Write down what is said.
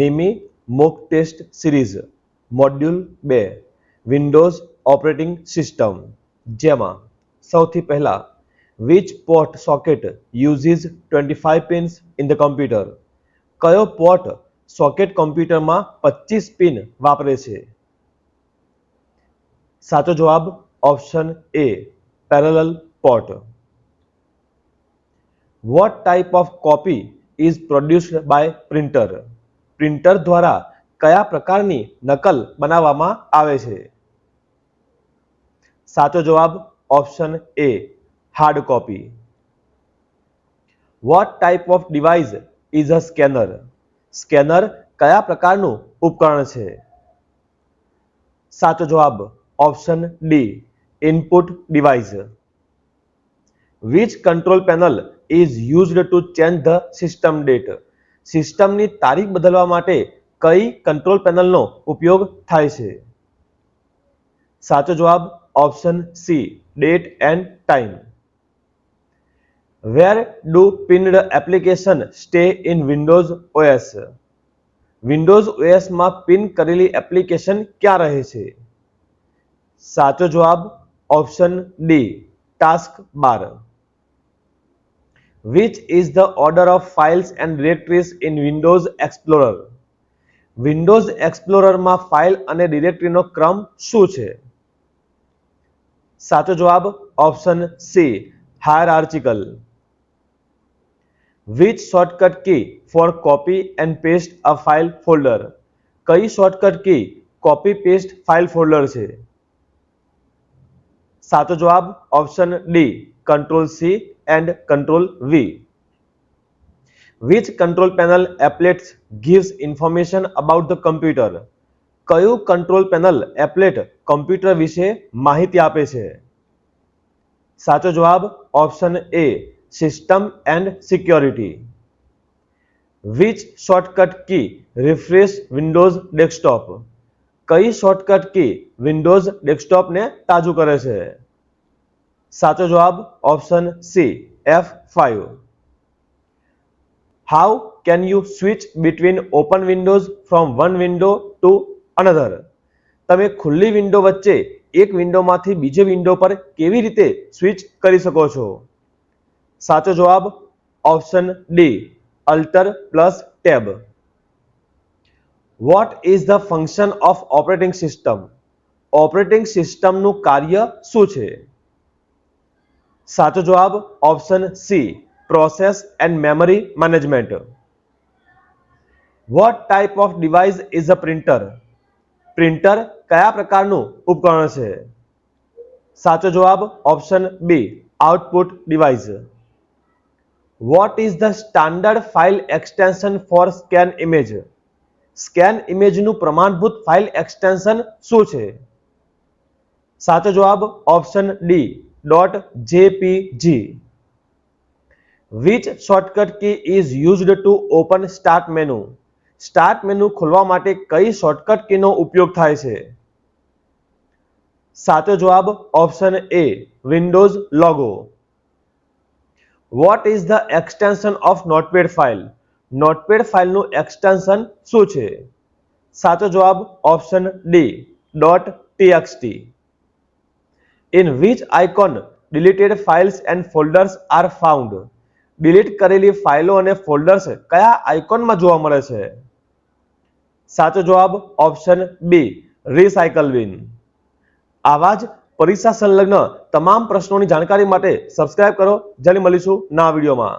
નિમી mock test series module બે Windows operating system જેમાં સૌથી પહેલાં which port socket uses twenty five pins in the computer કયો port socket કમ્પ્યુટરમાં પચીસ પિન વાપરે છે સાચો જવાબ option A parallel port what type of copy is produced by printer printer દ્વારા કયા પ્રકારની નકલ બનાવવામાં આવે છે સાચો જવાબ option A hard copy what type of device is a scanner scanner કયા પ્રકારનું ઉપકરણ છે સાચો જવાબ option D input device which control panel is used to change the system date સિસ્ટમની તારીખ બદલવા માટે કઈ કંટ્રોલ પેનલનો ઉપયોગ થાય છે સાચો જવાબ option C date and time where do pinned application stay in Windows OS Windows ઓએસમાં પિન કરેલી એપ્લિકેશન ક્યાં રહે છે સાચો જવાબ option D task bar which is the order of files and directories in Windows Explorer Windows માં file અને ડિરેક્ટરીનો ક્રમ શું છે સાચો જવાબ option C hierarchical which shortcut key for copy and paste a file folder કઈ shortcut key copy paste file folder છે સાચો જવાબ option D control C and Control V. Which control panel applet gives information about the computer? કયું control panel applet computer વિશે માહિતી આપે છે સાચો જવાબ option A system and security which shortcut key refresh Windows desktop કઈ shortcut key Windows ડેસ્કટોપને તાજું કરે છે સાચો જવાબ option C F five how can you switch between open windows from one window to another તમે ખુલ્લી વિન્ડો વચ્ચે એક વિન્ડોમાંથી બીજી વિન્ડો પર કેવી રીતે સ્વિચ કરી શકો છો સાચો જવાબ option D alt plus tab what is the function of operating system operating સિસ્ટમનું કાર્ય શું છે સાચો જવાબ option C process and memory management what type of device is a printer printer કયા પ્રકારનું ઉપકરણ છે સાચો જવાબ option B output device what is the standard file extension for scan image scan ઇમેજનું પ્રમાણભૂત ફાઇલ એક્સટેન્શન શું છે સાચો જવાબ option D dot JPG which shortcut key is used to open start menu start menu ખોલવા માટે કઈ shortcut કીનો ઉપયોગ થાય છે સાચો જવાબ option A Windows logo what is the extension of Notepad file Notepad ફાઇલનું એક્સટેન્શન શું છે સાચો જવાબ option D dot TXT in which icon deleted files and folders are found delete કરેલી ફાઇલો અને ફોલ્ડર્સ કયા આઇકોનમાં જોવા મળે છે સાચો જવાબ ઓપ્શન બી રિસાયકલ બિન આવા જ પરીક્ષા સંલગ્ન તમામ પ્રશ્નોની જાણકારી માટે સબસ્ક્રાઇબ કરો જલ્દી મળીશું ના વિડીયોમાં